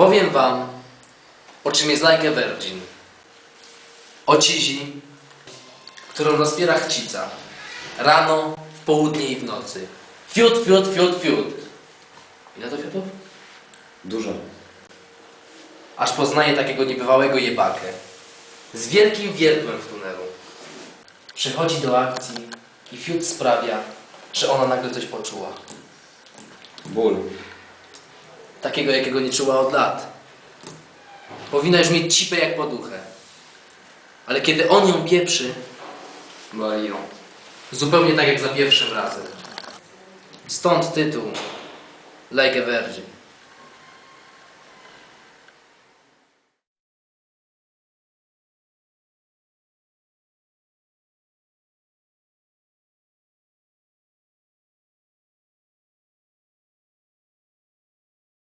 Powiem wam, o czym jest Like a Virgin. O cizi, którą rozpiera chcica. Rano, w południe i w nocy. Fiut, fiut, fiut, fiut. Ile to fiutów? Dużo. Aż poznaje takiego niebywałego jebakę. Z wielkim wiertłem w tunelu. Przychodzi do akcji i fiut sprawia, że ona nagle coś poczuła. Ból. Takiego, jakiego nie czuła od lat. Powinna już mieć cipę jak poduchę. Ale kiedy on ją pieprzy, boli ją. Zupełnie tak jak za pierwszym razem. Stąd tytuł Like a Virgin.